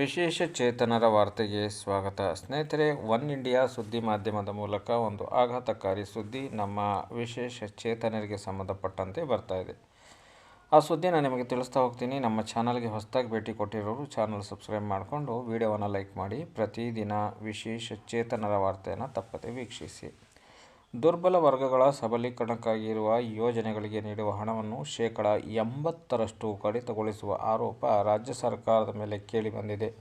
ವಿಶೇಷ ಚೇತನರ ವಾರ್ತೆಗೆ ಸ್ವಾಗತ. ಸ್ನೇಹಿತರೆ, ಒನ್ ಇಂಡಿಯಾ ಸುದ್ದಿ ಮಾಧ್ಯಮದ ಮೂಲಕ ಒಂದು ಆಘಾತಕಾರಿ ಸುದ್ದಿ ನಮ್ಮ ವಿಶೇಷ ಚೇತನರಿಗೆ ಸಂಬಂಧಪಟ್ಟಂತೆ ಬರ್ತಾ ಇದೆ. ಆ ಸುದ್ದಿನ ನಿಮಗೆ ತಿಳಿಸ್ತಾ ಹೋಗ್ತೀನಿ. ನಮ್ಮ ಚಾನಲ್ಗೆ ಹೊಸದಾಗಿ ಭೇಟಿ ಕೊಟ್ಟಿರೋರು ಚಾನಲ್ ಸಬ್ಸ್ಕ್ರೈಬ್ ಮಾಡಿಕೊಂಡು ವಿಡಿಯೋವನ್ನು ಲೈಕ್ ಮಾಡಿ. ಪ್ರತಿದಿನ ವಿಶೇಷ ಚೇತನರ ವಾರ್ತೆಯನ್ನು ತಪ್ಪದೆ ವೀಕ್ಷಿಸಿ. ದುರ್ಬಲ ವರ್ಗಗಳ ಸಬಲೀಕರಣಕ್ಕಾಗಿ ಇರುವ ಯೋಜನೆಗಳಿಗೆ ನೀಡುವ ಹಣವನ್ನು ಶೇಕಡ ಎಂಬತ್ತರಷ್ಟು ಕಡಿತಗೊಳಿಸುವ ಆರೋಪ ರಾಜ್ಯ ಸರ್ಕಾರದ ಮೇಲೆ ಕೇಳಿಬಂದಿದೆ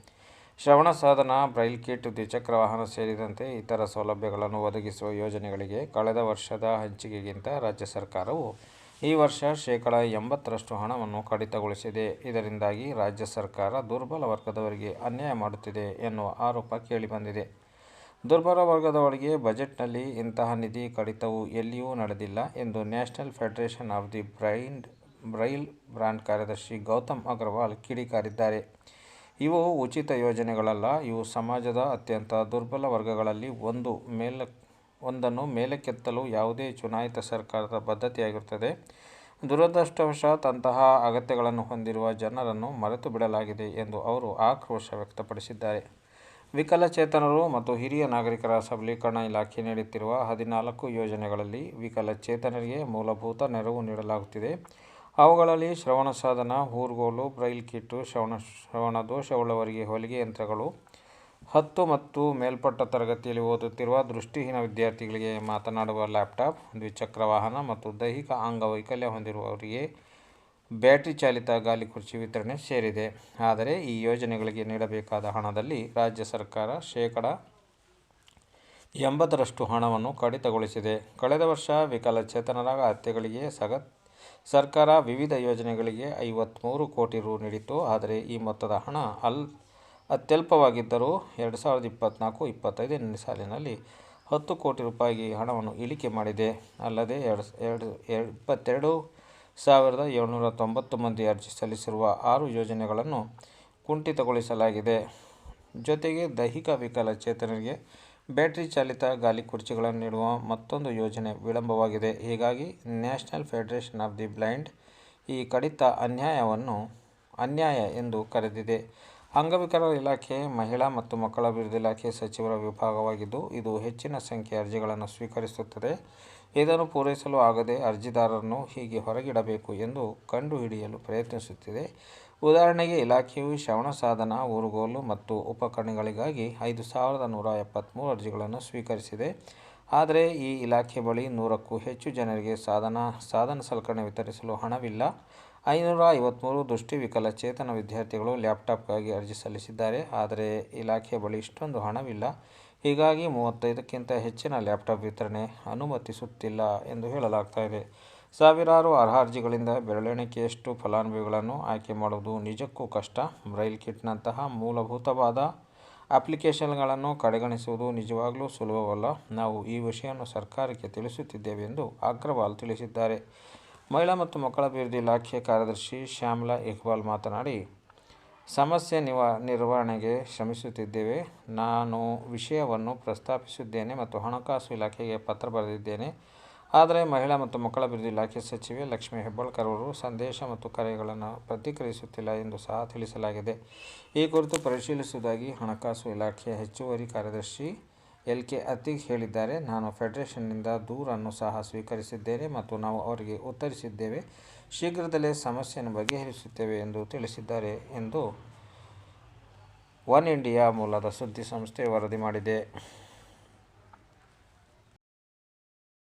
ಶ್ರವಣ ಸಾಧನ, ಬ್ರೈಲ್ ಕಿಟ್, ದ್ವಿಚಕ್ರ ವಾಹನ ಸೇರಿದಂತೆ ಇತರ ಸೌಲಭ್ಯಗಳನ್ನು ಒದಗಿಸುವ ಯೋಜನೆಗಳಿಗೆ ಕಳೆದ ವರ್ಷದ ಹಂಚಿಕೆಗಿಂತ ರಾಜ್ಯ ಸರ್ಕಾರವು ಈ ವರ್ಷ ಶೇಕಡ ಎಂಬತ್ತರಷ್ಟು ಹಣವನ್ನು ಕಡಿತಗೊಳಿಸಿದೆ. ಇದರಿಂದಾಗಿ ರಾಜ್ಯ ಸರ್ಕಾರ ದುರ್ಬಲ ವರ್ಗದವರಿಗೆ ಅನ್ಯಾಯ ಮಾಡುತ್ತಿದೆ ಎನ್ನುವ ಆರೋಪ ಕೇಳಿಬಂದಿದೆ ದುರ್ಬಲ ವರ್ಗದವರಿಗೆ ಬಜೆಟ್ನಲ್ಲಿ ಇಂತಹ ನಿಧಿ ಕಡಿತವು ಎಲ್ಲಿಯೂ ನಡೆದಿಲ್ಲ ಎಂದು National Federation of the Blind Braille brand ಕಾರ್ಯದರ್ಶಿ ಗೌತಮ್ ಅಗರ್ವಾಲ್ ಕಿಡಿಕಾರಿದ್ದಾರೆ. ಇವು ಉಚಿತ ಯೋಜನೆಗಳಲ್ಲ, ಇವು ಸಮಾಜದ ಅತ್ಯಂತ ದುರ್ಬಲ ವರ್ಗಗಳಲ್ಲಿ ಒಂದು ಮೇಲ, ಒಂದನ್ನು ಮೇಲಕ್ಕೆತ್ತಲು ಯಾವುದೇ ಚುನಾಯಿತ ಸರ್ಕಾರದ ಬದ್ಧತೆಯಾಗಿರುತ್ತದೆ. ದುರದೃಷ್ಟವಶಾತ್ ಅಂತಹ ಅಗತ್ಯಗಳನ್ನು ಹೊಂದಿರುವ ಜನರನ್ನು ಮರೆತು ಬಿಡಲಾಗಿದೆ ಎಂದು ಅವರು ಆಕ್ರೋಶ ವ್ಯಕ್ತಪಡಿಸಿದ್ದಾರೆ. ವಿಕಲಚೇತನರು ಮತ್ತು ಹಿರಿಯ ನಾಗರಿಕರ ಸಬಲೀಕರಣ ಇಲಾಖೆ ನೀಡುತ್ತಿರುವ ಹದಿನಾಲ್ಕು ಯೋಜನೆಗಳಲ್ಲಿ ವಿಕಲಚೇತನರಿಗೆ ಮೂಲಭೂತ ನೆರವು ನೀಡಲಾಗುತ್ತಿದೆ. ಅವುಗಳಲ್ಲಿ ಶ್ರವಣ ಸಾಧನ, ಊರ್ಗೋಲು, ಬ್ರೈಲ್ ಕಿಟ್ಟು, ಶ್ರವಣ ಶ್ರವಣ ದೋಷವುಳ್ಳವರಿಗೆ ಹೊಲಿಗೆ ಯಂತ್ರಗಳು, ಹತ್ತು ಮತ್ತು ಮೇಲ್ಪಟ್ಟ ತರಗತಿಯಲ್ಲಿ ಓದುತ್ತಿರುವ ದೃಷ್ಟಿಹೀನ ವಿದ್ಯಾರ್ಥಿಗಳಿಗೆ ಮಾತನಾಡುವ ಲ್ಯಾಪ್ಟಾಪ್, ದ್ವಿಚಕ್ರ ವಾಹನ ಮತ್ತು ದೈಹಿಕ ಅಂಗವೈಕಲ್ಯ ಹೊಂದಿರುವವರಿಗೆ ಬ್ಯಾಟರಿ ಚಾಲಿತ ಗಾಲಿ ಕುರ್ಚಿ ವಿತರಣೆ ಸೇರಿದೆ. ಆದರೆ ಈ ಯೋಜನೆಗಳಿಗೆ ನೀಡಬೇಕಾದ ಹಣದಲ್ಲಿ ರಾಜ್ಯ ಸರ್ಕಾರ ಶೇಕಡ ಎಂಬತ್ತರಷ್ಟು ಹಣವನ್ನು ಕಡಿತಗೊಳಿಸಿದೆ. ಕಳೆದ ವರ್ಷ ವಿಕಲಚೇತನರ ಹತ್ಯೆಗಳಿಗೆ ಸಗ, ಸರ್ಕಾರ ವಿವಿಧ ಯೋಜನೆಗಳಿಗೆ ಐವತ್ತ್ಮೂರು ಕೋಟಿ ರು ನೀಡಿತ್ತು. ಆದರೆ ಈ ಮೊತ್ತದ ಹಣ ಅಲ್, ಅತ್ಯಲ್ಪವಾಗಿದ್ದರೂ ಎರಡು ಸಾವಿರದ ಇಪ್ಪತ್ತ್ನಾಲ್ಕು ಇಪ್ಪತ್ತೈದನೇ ಸಾಲಿನಲ್ಲಿ ಹತ್ತು ಕೋಟಿ ರೂಪಾಯಿಗೆ ಹಣವನ್ನು ಇಳಿಕೆ ಮಾಡಿದೆ. ಅಲ್ಲದೆ ಎರಡು ಎರಡು, ಇಪ್ಪತ್ತೆರಡು ಸಾವಿರದ ಏಳ್ನೂರ ತೊಂಬತ್ತು ಮಂದಿ ಅರ್ಜಿ ಸಲ್ಲಿಸಿರುವ ಆರು ಯೋಜನೆಗಳನ್ನು ಕುಂಠಿತಗೊಳಿಸಲಾಗಿದೆ. ಜೊತೆಗೆ ದೈಹಿಕ ವಿಕಲಚೇತನರಿಗೆ ಬ್ಯಾಟರಿ ಚಾಲಿತ ಗಾಲಿ ಕುರ್ಚಿಗಳನ್ನು ನೀಡುವ ಮತ್ತೊಂದು ಯೋಜನೆ ವಿಳಂಬವಾಗಿದೆ. ಹೀಗಾಗಿ National Federation of the Blind ಈ ಕಡಿತ ಅನ್ಯಾಯವನ್ನು ಅನ್ಯಾಯ ಎಂದು ಕರೆದಿದೆ. ಅಂಗವಿಕಲರ ಇಲಾಖೆ, ಮಹಿಳಾ ಮತ್ತು ಮಕ್ಕಳ ಅಭಿವೃದ್ಧಿ ಇಲಾಖೆ ಸಚಿವರ ವಿಭಾಗವಾಗಿದ್ದು, ಇದು ಹೆಚ್ಚಿನ ಸಂಖ್ಯೆಯ ಅರ್ಜಿಗಳನ್ನು ಸ್ವೀಕರಿಸುತ್ತದೆ. ಇದನ್ನು ಪೂರೈಸಲು ಆಗದೆ ಅರ್ಜಿದಾರರನ್ನು ಹೀಗೆ ಹೊರಗಿಡಬೇಕು ಎಂದು ಕಂಡುಹಿಡಿಯಲು ಪ್ರಯತ್ನಿಸುತ್ತಿದೆ. ಉದಾಹರಣೆಗೆ, ಇಲಾಖೆಯು ಶ್ರವಣ ಸಾಧನ, ಊರುಗೋಲು ಮತ್ತು ಉಪಕರಣಗಳಿಗಾಗಿ ಐದು ಸಾವಿರದ ನೂರ ಎಪ್ಪತ್ತ್ಮೂರು ಅರ್ಜಿಗಳನ್ನು ಸ್ವೀಕರಿಸಿದೆ. ಆದರೆ, ಈ ಇಲಾಖೆ ಬಳಿ ನೂರಕ್ಕೂ ಹೆಚ್ಚು ಜನರಿಗೆ ಸಾಧನ ಸಾಧನ ಸಲಕರಣೆ ವಿತರಿಸಲು ಹಣವಿಲ್ಲ. ಐನೂರ ಐವತ್ತ್ಮೂರು ದೃಷ್ಟಿ ವಿಕಲಚೇತನ ವಿದ್ಯಾರ್ಥಿಗಳು ಲ್ಯಾಪ್ಟಾಪ್ಗಾಗಿ ಅರ್ಜಿ ಸಲ್ಲಿಸಿದ್ದಾರೆ. ಆದರೆ, ಇಲಾಖೆ ಬಳಿ ಇಷ್ಟೊಂದು ಹಣವಿಲ್ಲ. ಹೀಗಾಗಿ ಮೂವತ್ತೈದಕ್ಕಿಂತ ಹೆಚ್ಚಿನ ಲ್ಯಾಪ್ಟಾಪ್ ವಿತರಣೆ ಅನುಮತಿಸುತ್ತಿಲ್ಲ ಎಂದು ಹೇಳಲಾಗ್ತಾ ಇದೆ. ಸಾವಿರಾರು ಅರ್ಹ ಅರ್ಜಿಗಳಿಂದ ಬೆರಳೆಣಿಕೆಯಷ್ಟು ಫಲಾನುಭವಿಗಳನ್ನು ಆಯ್ಕೆ ಮಾಡುವುದು ನಿಜಕ್ಕೂ ಕಷ್ಟ. ಬ್ರೈಲ್ ಕಿಟ್ನಂತಹ ಮೂಲಭೂತವಾದ ಅಪ್ಲಿಕೇಶನ್ಗಳನ್ನು ಕಡೆಗಣಿಸುವುದು ನಿಜವಾಗಲೂ ಸುಲಭವಲ್ಲ. ನಾವು ಈ ವಿಷಯವನ್ನು ಸರ್ಕಾರಕ್ಕೆ ತಿಳಿಸುತ್ತಿದ್ದೇವೆ ಎಂದು ಅಗ್ರವಾಲ್ ತಿಳಿಸಿದ್ದಾರೆ. ಮಹಿಳಾ ಮತ್ತು ಮಕ್ಕಳ ಅಭಿವೃದ್ಧಿ ಇಲಾಖೆ ಕಾರ್ಯದರ್ಶಿ ಶ್ಯಾಮ್ಲಾ ಇಕ್ಬಾಲ್ ಮಾತನಾಡಿ ಸಮಸ್ಯೆ ನಿವ, ನಿರ್ವಹಣೆಗೆ ಶ್ರಮಿಸುತ್ತಿದ್ದೇವೆ. ನಾನು ವಿಷಯವನ್ನು ಪ್ರಸ್ತಾಪಿಸಿದ್ದೇನೆ ಮತ್ತು ಹಣಕಾಸು ಇಲಾಖೆಗೆ ಪತ್ರ ಬರೆದಿದ್ದೇನೆ. ಆದರೆ ಮಹಿಳಾ ಮತ್ತು ಮಕ್ಕಳ ಅಭಿವೃದ್ಧಿ ಇಲಾಖೆ ಸಚಿವೆ ಲಕ್ಷ್ಮೀ ಹೆಬ್ಬಾಳ್ಕರ್ ಅವರು ಸಂದೇಶ ಮತ್ತು ಕರೆಗಳನ್ನು ಪ್ರತಿಕ್ರಿಯಿಸುತ್ತಿಲ್ಲ ಎಂದು ಸಹ ತಿಳಿಸಲಾಗಿದೆ. ಈ ಕುರಿತು ಪರಿಶೀಲಿಸುವುದಾಗಿ ಹಣಕಾಸು ಇಲಾಖೆಯ ಹೆಚ್ಚುವರಿ ಕಾರ್ಯದರ್ಶಿ ಎಲ್ ಕೆ ಅತೀಕ್ ಹೇಳಿದ್ದಾರೆ. ನಾನು ಫೆಡರೇಷನ್ನಿಂದ ದೂರನ್ನು ಸಹ ಸ್ವೀಕರಿಸಿದ್ದೇನೆ ಮತ್ತು ನಾವು ಅವರಿಗೆ ಉತ್ತರಿಸಿದ್ದೇವೆ. ಶೀಘ್ರದಲ್ಲೇ ಸಮಸ್ಯೆಯನ್ನು ಬಗೆಹರಿಸುತ್ತೇವೆ ಎಂದು ತಿಳಿಸಿದ್ದಾರೆ ಎಂದು ಒನ್ ಇಂಡಿಯಾ ಮೂಲದ ಸುದ್ದಿ ಸಂಸ್ಥೆ ವರದಿ ಮಾಡಿದೆ.